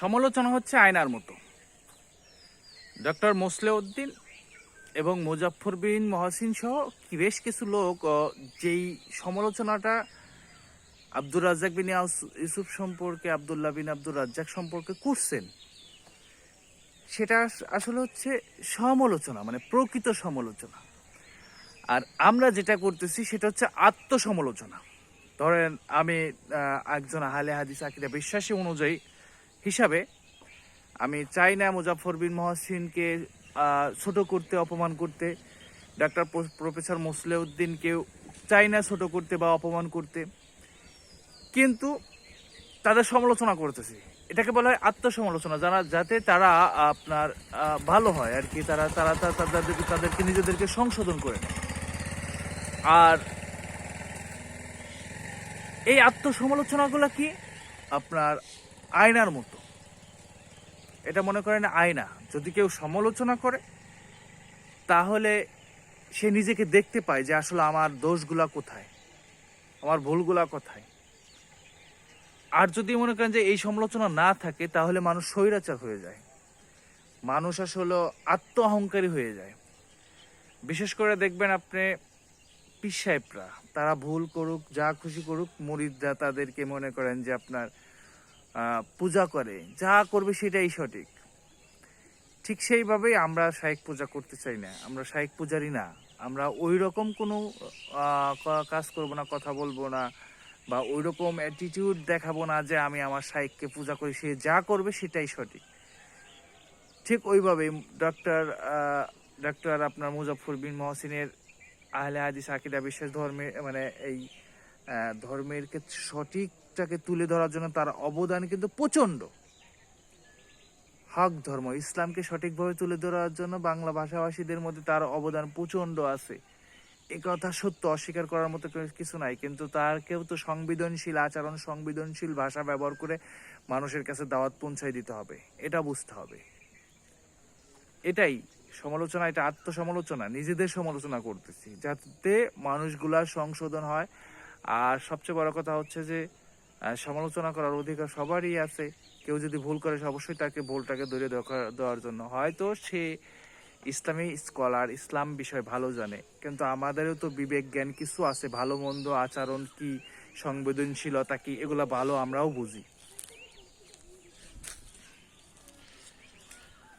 সমালোচনা হচ্ছে আয়নার মতো। ডক্টর মোসলেউদ্দিন এবং মুজাফর বিন মহাসিন সহ বেশ কিছু লোক যেই সমালোচনাটা আব্দুর রাজ্জাক বিন ইউসুফ সম্পর্কে, আব্দুল্লাহ বিন আব্দুর রাজ্জাক সম্পর্কে করছেন, সেটা আসলে হচ্ছে সমালোচনা মানে প্রকৃত সমালোচনা। আর আমরা যেটা করতেছি সেটা হচ্ছে আত্মসমালোচনা। ধরেন আমি একজন আহলে হাদিস আকিদা বিশ্বাসী অনুযায়ী হিসাবে আমি চাই না মুজাফর বিন মহসিনকে ছোট করতে, অপমান করতে। ডাক্তার প্রফেসর মোসলেউদ্দিনকে চাই না ছোট করতে বা অপমান করতে। কিন্তু তাদের সমালোচনা করতেছি। এটাকে বলা হয় আত্মসমালোচনা, যারা, যাতে তারা আপনার ভালো হয় আর কি। তারা তারা তাদেরকে তাদেরকে, নিজেদেরকে সংশোধন করে নেয়। আর এই আত্মসমালোচনাগুলো কি? আপনার আয়নার মতো। এটা মনে করেন আয়না। যদি কেউ সমালোচনা করে, তাহলে সে নিজেকে দেখতে পায় যে আসলে আমার দোষগুলা কোথায়, আমার ভুলগুলা কোথায়। আর যদি মনে করেন যে এই সমালোচনা না থাকে, তাহলে মানুষ স্বৈরাচার হয়ে যায়। মানুষ আসলে আত্ম অহংকারী হয়ে যায়। বিশেষ করে দেখবেন আপনি পিস সাহেবরা, তারা ভুল করুক, যা খুশি করুক, মুরিদরা তাদেরকে মনে করেন যে আপনার পূজা করে। যা করবে সেটাই সঠিক। ঠিক সেইভাবেই আমরা শাইক পূজা করতে চাই না। আমরা শাইক পূজারই না। আমরা ওই রকম কোনো কাজ করব না, কথা বলব না, বা ওই রকম অ্যাটিটিউড দেখাবো না যে আমি আমার শাইককে পূজা করি। সে যা করবে সেটাই সঠিক। ঠিক ওইভাবেই ডক্টর ডক্টর আপনার মুজাফর বিন মহসিনের আহলে হাদিস আকিদা, বিশ্বাস ধর্মে মানে এই ধর্মের সঠিকটাকে তুলে ধরার জন্য তার অবদান কিন্তু প্রচণ্ড হক ধর্ম, ইসলামকে সঠিকভাবে তুলে ধরার জন্য বাংলা ভাষাভাষীদের মধ্যে তার অবদান প্রচণ্ড আছে। এ কথা সত্য, অস্বীকার করার মতো কিছু নাই, কিন্তু তার কেউ তো সংবেদনশীল আচরণ, সংবেদনশীল ভাষা ব্যবহার করে মানুষের কাছে দাওয়াত পৌঁছায় দিতে হবে, এটা বুঝতে হবে। এটাই সমালোচনা, এটা আত্মসমালোচনা, নিজেদের সমালোচনা করতেছি, যাতে মানুষগুলার সংশোধন হয় আর সবচেয়ে বড় কথা হচ্ছে যে সমালোচনা করার অধিকার সবারই আছে। কেউ যদি ভুল করে অবশ্যই তাকে ভুলটাকে ধরে দেওয়া- দেওয়ার জন্য। হয়তো সে ইসলামী স্কলার, ইসলাম বিষয় ভালো জানে, কিন্তু আমাদেরও তো বিবেক, জ্ঞান কিছু আছে। ভালো, মন্দ আচরণ কি, সংবেদনশীলতা কি, এগুলো ভালো আমরাও বুঝি।